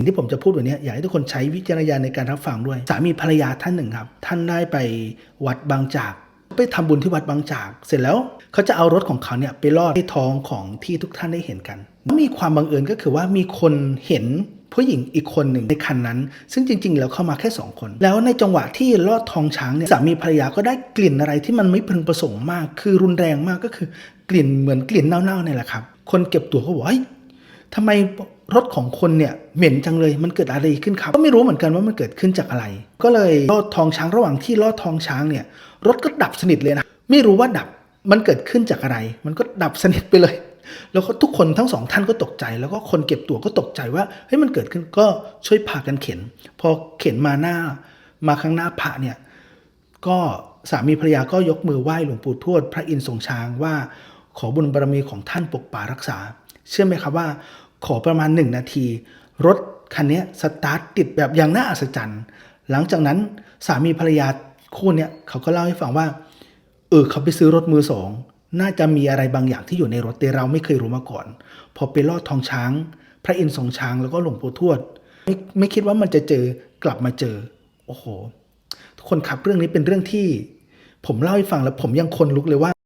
สิ่งที่ผมจะพูดวันนี้อยากให้ทุกคนใช้วิจารณญาณในการรับฟังด้วย สามีภรรยาท่านหนึ่งครับ ท่านได้ไปวัดบางจาก ไปทำบุญที่วัดบางจาก เสร็จแล้วเขาจะเอารถของเขาเนี่ยไปลอดที่ท้องของที่ทุกท่านได้เห็นกันมีความบังเอิญก็คือว่ามีคนเห็นผู้หญิงอีกคนหนึ่งในคันนั้น ซึ่งจริง ๆ แล้วเข้ามาแค่สองคน แล้วในจังหวะที่ลอดทองช้างเนี่ยสามีภรรยาก็ได้กลิ่นอะไรที่มันไม่พึงประสงค์มาก คือรุนแรงมากก็คือกลิ่นเหมือนกลิ่นเน่าๆเนี่ยแหละครับ คนเก็บตัวก็บอกเฮ้ยทำไม รถของคนเนี่ยเหม็นจังเลยมันเกิดอะไรขึ้นครับ ก็ไม่รู้เหมือนกันว่ามันเกิดขึ้นจากอะไร ก็เลยลอดทองช้างระหว่างที่ลอดทองช้างเนี่ย รถก็ดับสนิทเลยนะไม่รู้ว่าดับมันเกิดขึ้นจากอะไร มันก็ดับสนิทไปเลย แล้วก็ทุกคนทั้งสองท่านก็ตกใจ แล้วก็คนเก็บตั๋วก็ตกใจว่าเฮ้ยมันเกิดขึ้นก็ช่วยพากันเข็น พอเข็นมาหน้า มาข้างหน้าพระเนี่ยก็สามีภรรยาก็ยกมือไหว้หลวงปู่ทวด พระอินทร์ทรงช้างว่า ขอบุญบารมีของท่านปกป่ารักษา เชื่อไหมครับว่า ขอประมาณหนึ่งนาที รถคันนี้สตาร์ทติดแบบอย่างน่าอัศจรรย์ หลังจากนั้นสามีภรรยาคู่เนี้ยเขาก็เล่าให้ฟังว่า เออเขาไปซื้อรถมือสอง น่าจะมีอะไรบางอย่างที่อยู่ในรถแต่เราไม่เคยรู้มาก่อน พอไปลอดทองช้าง พระอินทร์ทรงช้างแล้วก็หลวงปู่ทวดไม่ไม่คิดว่ามันจะเจอกลับมาเจอ โอ้โห ทุกคนครับเรื่องนี้เป็นเรื่องที่ ผมเล่าให้ฟังแล้วผมยังคนลุกเลยว่า